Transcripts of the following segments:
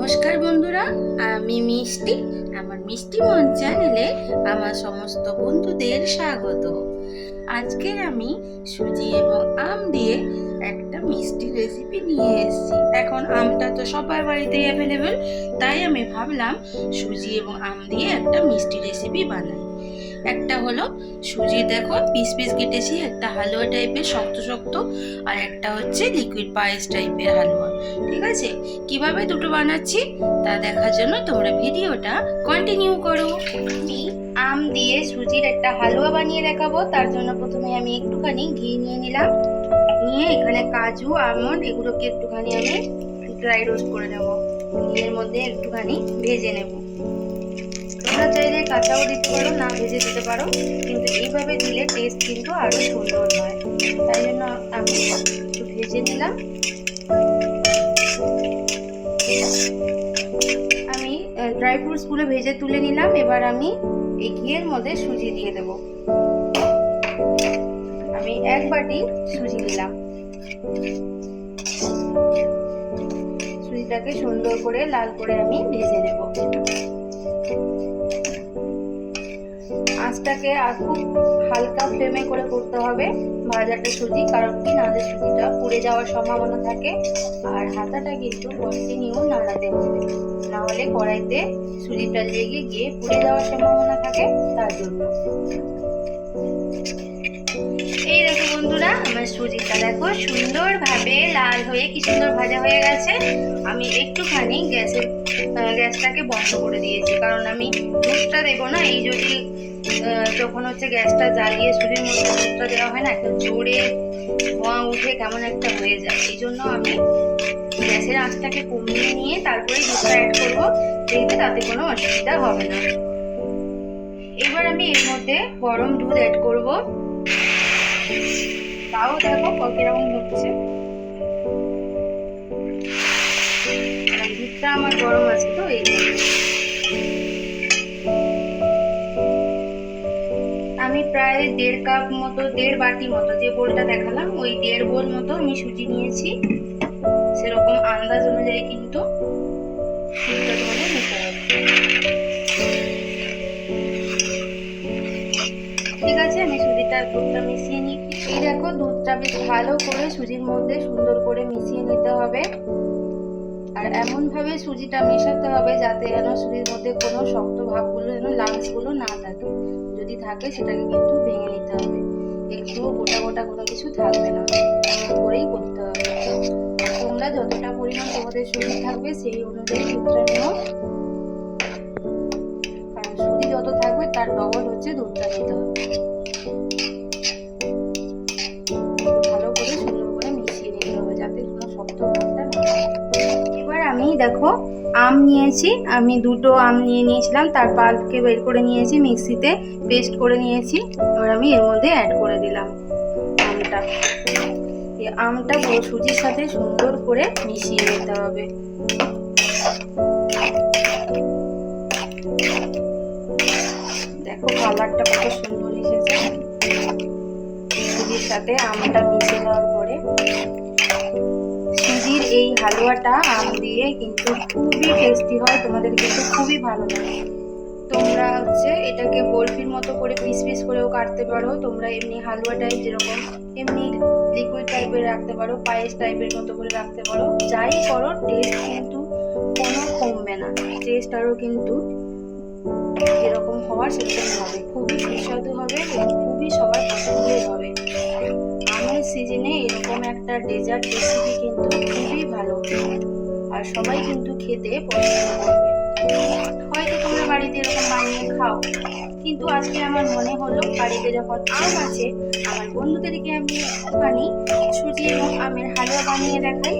নমস্কার বন্ধুরা, আমি মিষ্টি। আমার মিষ্টি মন চ্যানেলে আমার সমস্ত বন্ধুদের স্বাগত। আজকে আমি সুজি এবং আম দিয়ে একটা মিষ্টি রেসিপি নিয়ে এসেছি। এখন আমটা তো সবার বাড়িতেই অ্যাভেলেবেল তাই আমি ভাবলাম সুজি এবং আম দিয়ে একটা মিষ্টি রেসিপি বানাই। একটা হলো সুজি দেখো পিস পিস কেটেছি, একটা হালুয়া টাইপের শক্ত শক্ত, আর একটা হচ্ছে লিকুইড পায়েস টাইপের হালুয়া। ঠিক আছে? কীভাবে দুটো বানাচ্ছি তা দেখার জন্য তোমরা ভিডিওটা কন্টিনিউ করো। আমি দিয়ে সুজির একটা হালুয়া বানিয়ে দেখাবো, তার জন্য প্রথমে আমি একটুখানি ঘি নিয়ে নিলাম। নিয়ে এখানে কাজু আমন্ড এগুলোকে একটুখানি আমি ড্রাই রোস্ট করে নেব। ঘিয়ের মধ্যে একটুখানি ভেজে নেব। তোমরা চাইলে কাঁচাও দিতে পারো, না ভেজে দিতে পারো। কিন্তু এইভাবে দিলে টেস্ট কিন্তু আরও সুন্দর হয়। তাই জন্য আমি একটু ভেজে নিলাম। আমি ড্রাই ফ্রুটসগুলো ভেজে তুলে নিলাম। এবার আমি এই ঘিয়ের মধ্যে সুজি দিয়ে দেব। আমি এক বাটি সুজি দিলাম সুজিটাকে সুন্দর করে লাল করে আমি ভেজে নেব। আঁচটাকে আর খুব হালকা ফ্লেমে করে করতে হবে। ভাজাটা সুজি, কারণ কি? নাহলে সুজিটা পুড়ে যাওয়ার সম্ভাবনা থাকে। আর হাতাটা কিন্তু কন্টিনিউ নাড়াতে হবে। নাহলে কড়াইতে সুজিটা লেগে গিয়ে পুড়ে যাওয়ার সম্ভাবনা থাকে, তার জন্য। এই দেখো বন্ধুরা, আমার সুজিটা দেখো সুন্দরভাবে লাল হয়ে, কি সুন্দর ভাজা হয়ে গেছে। আমি একটুখানি গ্যাসের গ্যাসটাকে বন্ধ করে দিয়েছি, কারণ আমি দুধটা দেবো না, এই যদি যখন হচ্ছে গ্যাসটা জ্বালিয়ে সুজির মধ্যে দুধটা দেওয়া হয় না একটা জোরে ধোঁয়া উঠে কেমন একটা হয়ে যায়। এই জন্য আমি গ্যাসের আঁচটাকে কমিয়ে নিয়ে তারপরে দুধটা অ্যাড করব, দেখবে তাতে কোনো অসুবিধা হবে না। এবার আমি এর মধ্যে গরম দুধ অ্যাড করব। তাও দেখো কীরকম হচ্ছে। দুধটা আমার গরম আছে প্রায় দেড় কাপ মতো, দেড় বাটি মতো যে বোলটা দেখালাম, ওই দেড় বোল মতো আমি সুজি নিয়েছি। সেরকম আন্দাজ অনুযায়ী কিন্তু দুধটা তোমাদের নিতে হবে। ঠিক আছে, আমি সুজিটা দুধটা মিশিয়ে নিই। এই দেখো, দুধটা বেশ ভালো করে সুজির মধ্যে সুন্দর করে মিশিয়ে নিতে হবে। আর এমন ভাবে সুজিটা মেশাতে হবে যাতে যেন সুজির মধ্যে কোনো শক্ত ভাবগুলো, যেন লাংসগুলো না থাকে। যদি থাকে সেটাকে কিন্তু ভেঙে নিতে হবে। একটু গোটা গোটা কোনো কিছু থাকবে না। এমন করেই করতে হবে। তোমরা যতটা পরিমাণ তোমাদের শরীর থাকবে সেই অনুযায়ী দুধটা নিও। কারণ সুজি যত থাকবে তার ডবল হচ্ছে দুধটা নিতে হবে। ভালো করে সুন্দর করে হবে যাতে শক্ত এবার আমি দেখো আম নিয়েছি, আমি দুটো আম নিয়ে নিয়েছিলাম, তার পাল্পকে বের করে নিয়েছি, মিক্সিতে পেস্ট করে নিয়েছি, এবার আমি এর মধ্যে অ্যাড করে দিলাম আমটা। আমটা সুজির সাথে সুন্দর করে মিশিয়ে নিতে হবে। দেখো কালারটা কত সুন্দর এসেছে। সুজির সাথে আমটা মিশে দেওয়ার পরে সুজির এই হালুয়াটা আম দিয়ে কিন্তু খুবই টেস্টি হয়, তোমাদের কিন্তু খুবই ভালো লাগে। তোমরা হচ্ছে এটাকে বরফির মতো করে পিস পিস করেও কাটতে পারো, তোমরা এমনি হালুয়া টাইপ যেরকম এমনি লিকুইড টাইপের রাখতে পারো, পায়েস টাইপের মতো করে রাখতে পারো, যাই করো টেস্ট কিন্তু কোনো কমবে না। টেস্ট আরও কিন্তু যেরকম হওয়ার সেরকম হবে, খুবই সুস্বাদু একটা ডেজার্ট রেসিপি কিন্তু খুবই ভালো। আর সবাই কিন্তু খেতে পছন্দ করবে। হয়তো তোমরা বাড়িতে এরকম বানিয়ে খাও, কিন্তু আজকে আমার মনে হলো বাড়িতে যখন আম আছে, আমার বন্ধুদেরকে আমি একটুখানি সুজি এবং আমের হালুয়া বানিয়ে দেখাই।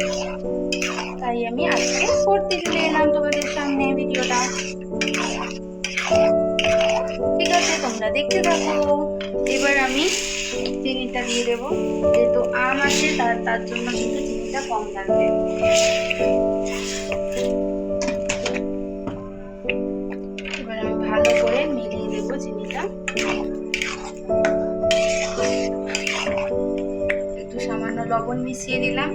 তাই আমি আজকে করতে চলে এলাম তোমাদের সামনে ভিডিওটা। ঠিক আছে, তোমরা দেখতে থাকো। এবার আমি চিনিটা দিয়ে দেবো। যেহেতু আম আছে, তার তার জন্য কিন্তু চিনিটা কম লাগবে। আমি ভালো করে দেবো চিনিটা। সামান্য লবণ মিশিয়ে দিলাম।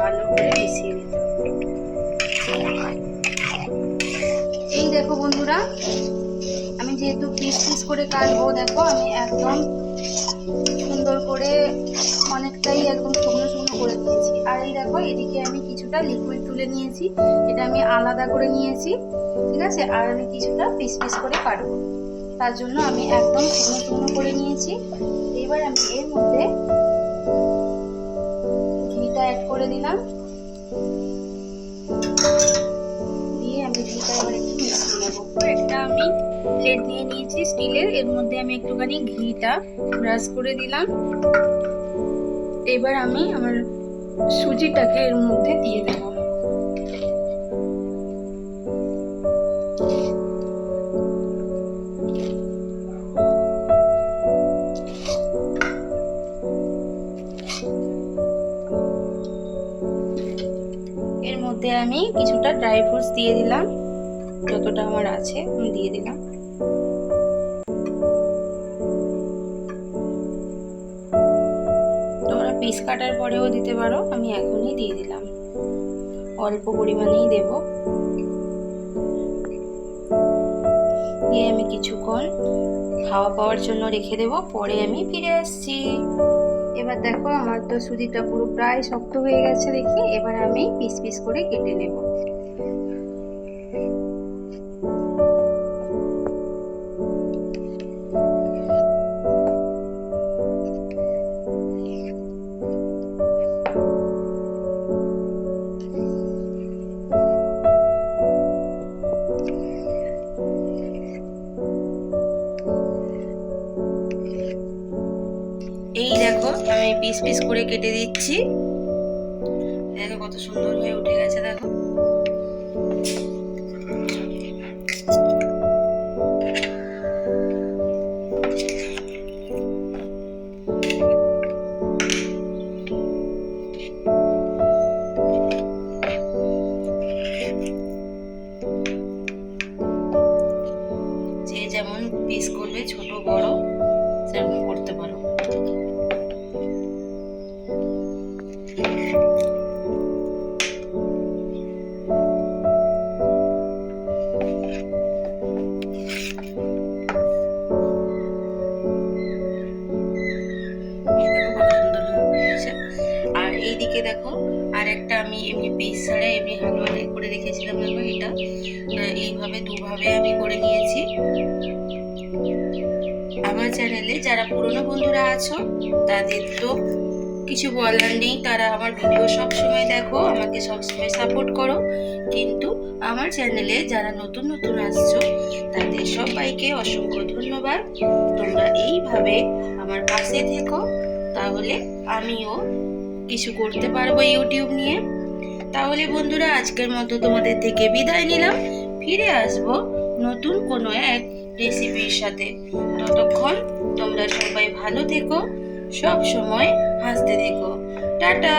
ভালো করে মিশিয়ে নিতে এই দেখো বন্ধুরা, আমি যেহেতু পিস পিস করে কাটবো, দেখো আমি একদম সুন্দর করে অনেকটাই একদম শুকনো শুকনো করে দিয়েছি। আর এই দেখো, এদিকে আমি কিছুটা লিকুইড তুলে নিয়েছি এটা আমি আলাদা করে নিয়েছি, ঠিক আছে? আর আমি কিছুটা পিস পিস করে কাটবো। তার জন্য আমি একদম শুকনো শুকনো করে নিয়েছি। এবার আমি এর মধ্যে করে দিলাম। দিয়ে আমি ঘিটা এবার একটু মিশিয়ে নেব। একটা আমি প্লেট নিয়ে নিয়েছি স্টিলের, এর মধ্যে আমি একটুখানি ঘিটা ব্রাশ করে দিলাম। এবার আমি আমার সুজিটাকে এর মধ্যে দিয়ে দেবো। ড্রাই ফ্রুটস দিয়ে দিলাম। যতটা আমার আছে দিয়ে দিলাম। তোমরা পিস কাটার পরেও দিতে পারো, আমি এখনই দিয়ে দিলাম। অল্প পরিমাণেই দেব। দিয়ে আমি কিছুক্ষণ হাওয়া পাওয়ার জন্য রেখে দেব, পরে আমি ফিরে আসছি। এবার দেখো, আমার তো সুজিটা পুরো প্রায় শক্ত হয়ে গেছে দেখি, এবার আমি পিস পিস করে কেটে নেব। এই দেখো, আমি পিস পিস করে কেটে দিচ্ছি। দেখো কত সুন্দর হয়ে উঠে গেছে, দেখো। আর একটা আমি এমনি পিস ছাড়া এমনি হালুয়া করে রেখেছিলাম দেখো এটা। এইভাবে দুভাবে আমি করে নিয়েছি। আমার চ্যানেলে যারা পুরনো বন্ধুরা আছো, তাদের তো কিছু বলার নেই, তারা আমার ভিডিও সব সময় দেখো, আমাকে সব সময় সাপোর্ট করো। কিন্তু আমার চ্যানেলে যারা নতুন নতুন আসছো, তাদের সবাইকে অসংখ্য ধন্যবাদ। তোমরা এইভাবে আমার পাশে থেকো, তাহলে আমিও কিছু করতে পারব ইউটিউব নিয়ে। তাহলে বন্ধুরা, আজকের মতো তোমাদের থেকে বিদায় নিলাম। ফিরে আসব নতুন কোনো এক রেসিপির সাথে। ততক্ষণ তোমরা সবাই ভালো থেকো, সব সময় হাসতে থেকো। টাটা!